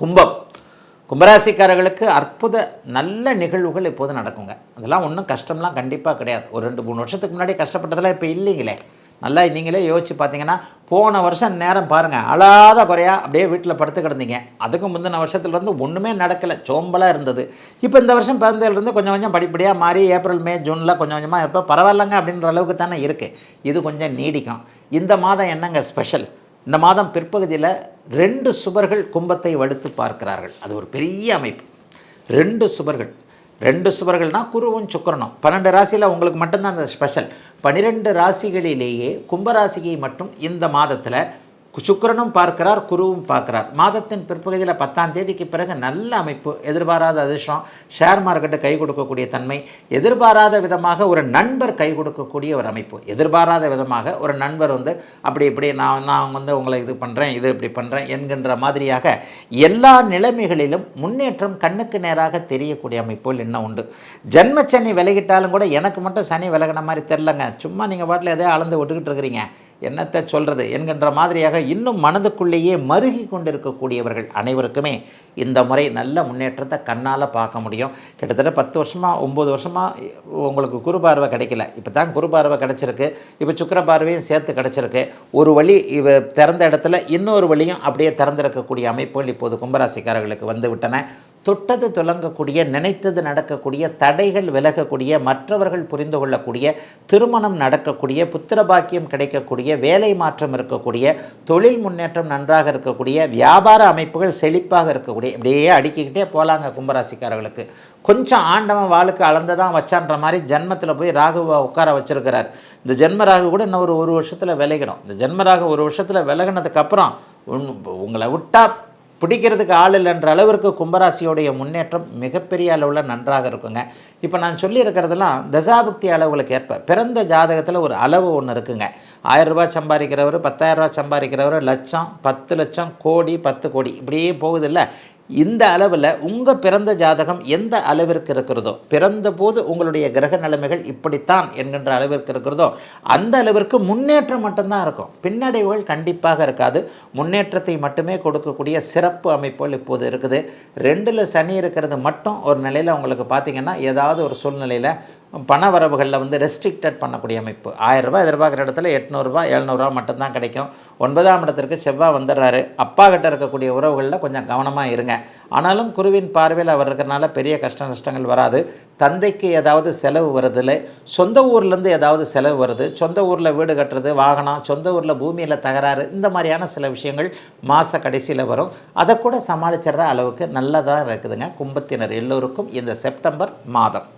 கும்பம். கும்பராசிக்காரர்களுக்கு அற்புத நல்ல நிகழ்வுகள் இப்போது நடக்குங்க? அதெல்லாம் ஒன்றும் கஷ்டம்லாம் கண்டிப்பாக கிடையாது. ஒரு ரெண்டு மூணு வருஷத்துக்கு முன்னாடி கஷ்டப்பட்டதெல்லாம் இப்போ இல்லைங்களே. நல்லா நீங்களே யோசிச்சு பார்த்தீங்கன்னா போன வருஷம் நேரம் பாருங்கள் அழாத குறையாக அப்படியே வீட்டில் படுத்து கிடந்தீங்க. அதுக்கு முந்தின வருஷத்துலேருந்து ஒன்றுமே நடக்கலை. சோம்பலாக இருந்தது. இப்போ இந்த வருஷம் பிறந்ததுலேருந்து கொஞ்சம் கொஞ்சம் படிப்படியாக மாறி ஏப்ரல் மே ஜூனில் கொஞ்சம் கொஞ்சமாக இப்போ பரவாயில்லங்க அப்படின்ற அளவுக்கு தானே இருக்குது இது கொஞ்சம் நீடிக்கும். இந்த மாதம் என்னங்க ஸ்பெஷல் இந்த மாதம் பிற்பகுதியில் ரெண்டு சுவர்கள் கும்பத்தை வடுத்து பார்க்கிறார்கள். அது ஒரு பெரிய அமைப்பு. ரெண்டு சுவர்கள். ரெண்டு சுவர்கள்னால் குருவும் சுக்கரனும். பன்னெண்டு ராசியில் உங்களுக்கு மட்டும்தான் அந்த ஸ்பெஷல் பன்னிரெண்டு ராசிகளிலேயே கும்பராசியை மட்டும் இந்த மாதத்தில் சுக்கிரனும் பார்க்கிறார் குருவும் பார்க்கிறார். மாதத்தின் பிற்பகுதியில் பத்தாம் தேதிக்கு பிறகு நல்ல அமைப்பு எதிர்பாராத அதிர்ஷ்டம் ஷேர் மார்க்கெட்டு கை கொடுக்கக்கூடிய தன்மை எதிர்பாராத விதமாக ஒரு நண்பர் கை கொடுக்கக்கூடிய ஒரு அமைப்பு எதிர்பாராத விதமாக ஒரு நண்பர் வந்து அப்படி இப்படி நான் நான் வந்து உங்களை இது பண்ணுறேன் இது இப்படி பண்ணுறேன் என்கின்ற மாதிரியாக எல்லா நிலைமைகளிலும் முன்னேற்றம் கண்ணுக்கு நேராக தெரியக்கூடிய அமைப்புகள் என்ன உண்டு. ஜென்ம சனி விலகிட்டாலும் கூட எனக்கு மட்டும் சனி விலகின மாதிரி தெரிலங்க சும்மா நீங்கள் பாட்டில் எதையோ அளந்து விட்டுக்கிட்டு இருக்கிறீங்க. என்னத்தை சொல்கிறது என்கின்ற மாதிரியாக இன்னும் மனதுக்குள்ளேயே மருகி கொண்டிருக்கக்கூடியவர்கள் அனைவருக்குமே இந்த முறை நல்ல முன்னேற்றத்தை கண்ணால் பார்க்க முடியும். கிட்டத்தட்ட பத்து வருஷமாக ஒம்பது வருஷமாக உங்களுக்கு குரு பார்வை கிடைக்கல. இப்போ தான் குரு பார்வை கிடச்சிருக்கு. இப்போ சுக்கிர பார்வையும் சேர்த்து கிடச்சிருக்கு. ஒரு வழி இவ திறந்த இடத்துல இன்னொரு வழியும் அப்படியே திறந்திருக்கக்கூடிய அமைப்புகள் இப்போது கும்பராசிக்காரர்களுக்கு வந்து விட்டன. தொட்டது துலங்கக்கூடிய நினைத்தது நடக்கக்கூடிய தடைகள் விலகக்கூடிய மற்றவர்கள் புரிந்து கொள்ளக்கூடிய திருமணம் நடக்கக்கூடிய புத்திரபாக்கியம் கிடைக்கக்கூடிய வேலை மாற்றம் இருக்கக்கூடிய தொழில் முன்னேற்றம் நன்றாக இருக்கக்கூடிய வியாபார அமைப்புகள் செழிப்பாக இருக்கக்கூடிய இப்படியே அடுக்கிக்கிட்டே போகலாங்க கும்பராசிக்காரர்களுக்கு. கொஞ்சம் ஆண்டவன் வாளுக்கு அளந்துதான் வச்சான்ற மாதிரி ஜென்மத்தில் போய் ராகுவை உட்கார வச்சிருக்கிறார். இந்த ஜென்ம ராகு கூட இன்னும் ஒரு ஒரு வருஷத்தில் விலகிடும். இந்த ஜென்ம ராகு ஒரு வருஷத்தில் விலகினதுக்கப்புறம் உங்களை விட்டால் பிடிக்கிறதுக்கு ஆள் இல்லைன்ற அளவிற்கு கும்பராசியோடைய முன்னேற்றம் மிகப்பெரிய அளவில் நன்றாக இருக்குங்க. இப்போ நான் சொல்லியிருக்கிறதெல்லாம் தசாபக்தி அளவுகளுக்கு ஏற்ப பிறந்த ஜாதகத்தில் ஒரு அளவு ஒன்று இருக்குங்க. ஆயிரரூபா சம்பாதிக்கிறவர் பத்தாயிரரூபா சம்பாதிக்கிறவர் லட்சம் பத்து லட்சம் கோடி பத்து கோடி இப்படியே போகுதில்ல. இந்த அளவில் உங்கள் பிறந்த ஜாதகம் எந்த அளவிற்கு இருக்கிறதோ பிறந்தபோது உங்களுடைய கிரக நிலைமைகள் இப்படித்தான் என்கின்ற அளவிற்கு இருக்கிறதோ அந்த அளவிற்கு முன்னேற்றம் மட்டும்தான் இருக்கும். பின்னடைவுகள் கண்டிப்பாக இருக்காது. முன்னேற்றத்தை மட்டுமே கொடுக்கக்கூடிய சிறப்பு அமைப்புகள் இப்போது இருக்குது. ரெண்டில் சனி இருக்கிறது மட்டும் ஒரு நிலையில் உங்களுக்கு பார்த்திங்கன்னா ஏதாவது ஒரு சூழ்நிலையில் பண வரவுகளில் வந்து ரெஸ்ட்ரிக்டட் பண்ணக்கூடிய அமைப்பு. ஆயிரம் எதிர்பார்க்குற இடத்துல எட்நூறுரூவா எழுநூறுவா மட்டும்தான் கிடைக்கும். ஒன்பதாம் இடத்திற்கு செவ்வாய் வந்துடுறாரு. அப்பா கிட்ட இருக்கக்கூடிய உறவுகளில் கொஞ்சம் கவனமாக இருங்க. ஆனாலும் குருவின் பார்வையில் அவர் இருக்கிறனால பெரிய கஷ்ட நஷ்டங்கள் வராது. தந்தைக்கு ஏதாவது செலவு வருதுல சொந்த ஊர்லேருந்து ஏதாவது செலவு வருது. சொந்த ஊரில் வீடு கட்டுறது வாகனம் சொந்த ஊரில் பூமியில் தகராறு இந்த மாதிரியான சில விஷயங்கள் மாத கடைசியில் வரும். அதை கூட சமாளிச்சிடுற அளவுக்கு நல்லதாக இருக்குதுங்க. கும்பத்தினர் எல்லோருக்கும் இந்த செப்டம்பர் மாதம்.